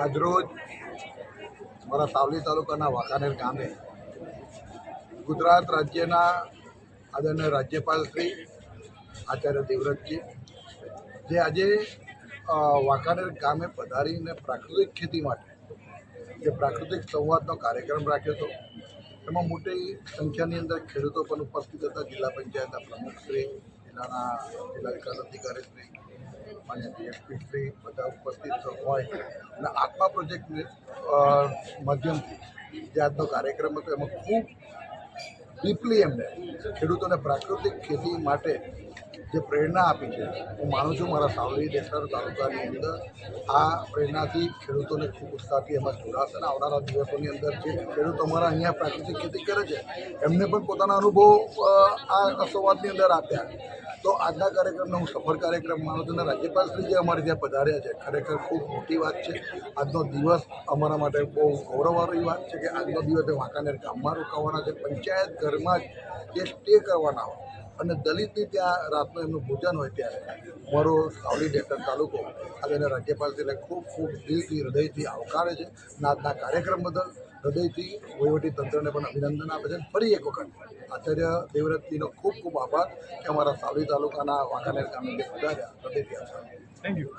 આજરોજ મારા સાવલી તાલુકાના વાંકાનેર ગામે ગુજરાત રાજ્યના આદરણીય રાજ્યપાલ શ્રી આચાર્ય દેવવ્રતજી, જે આજે વાંકાનેર ગામે પધારીને પ્રાકૃતિક ખેતી માટે, જે પ્રાકૃતિક સંવાદનો કાર્યક્રમ રાખ્યો હતો. એમાં મોટી સંખ્યાની અંદર ખેડૂતો પણ ઉપસ્થિત હતા. જિલ્લા પંચાયતના પ્રમુખશ્રી જિલ્લાના જિલ્લા વિકાસ અધિકારી શ્રી માન્ય ડીએસપી બધા ઉપસ્થિત હોય અને આત્મા પ્રોજેક્ટ માધ્યમથી જે આજનો કાર્યક્રમ હતો, એમાં ખૂબ ડીપલી એમને ખેડૂતોને પ્રાકૃતિક ખેતી માટે જે પ્રેરણા આપી છે, હું માનું છું મારા સાવલી દેસર તાલુકાની અંદર આ પ્રેરણાથી ખેડૂતોને ખૂબ ઉત્સાહથી એમાં જોડાશે અને આવનારા દિવસોની અંદર જે ખેડૂતો અમારા અહીંયા પ્રાકૃતિક ખેતી કરે છે, એમને પણ પોતાના અનુભવ આ સંવાદની અંદર આપ્યા. તો આજના કાર્યક્રમને હું સફળ કાર્યક્રમ માનું છું અને રાજ્યપાલશ્રી જે અમારે ત્યાં પધાર્યા છે, ખરેખર ખૂબ મોટી વાત છે. આજનો દિવસ અમારા માટે બહુ ગૌરવવાળી વાત છે કે આજનો દિવસે વાંકાનેર ગામમાં રોકાવાના છે, પંચાયત ઘરમાં જ એ સ્ટે કરવાના હોય અને દલિતની ત્યાં રાતનું એમનું ભોજન હોય ત્યારે. મારો સાવલી ડેટન તાલુકો આજે રાજ્યપાલશ્રીને ખૂબ ખૂબ દિલથી, હૃદયથી આવકારે છે આજના કાર્યક્રમ બદલ હૃદયથી વહીવટી તંત્રને પણ અભિનંદન આપે છે. ફરી એક વખત આચાર્ય દેવવ્રતજીનો ખૂબ ખૂબ આભાર કે અમારા સાવલી તાલુકાના વાંકાનેર ગામે જે પધાર્યા. હૃદયથી આભાર. Thank you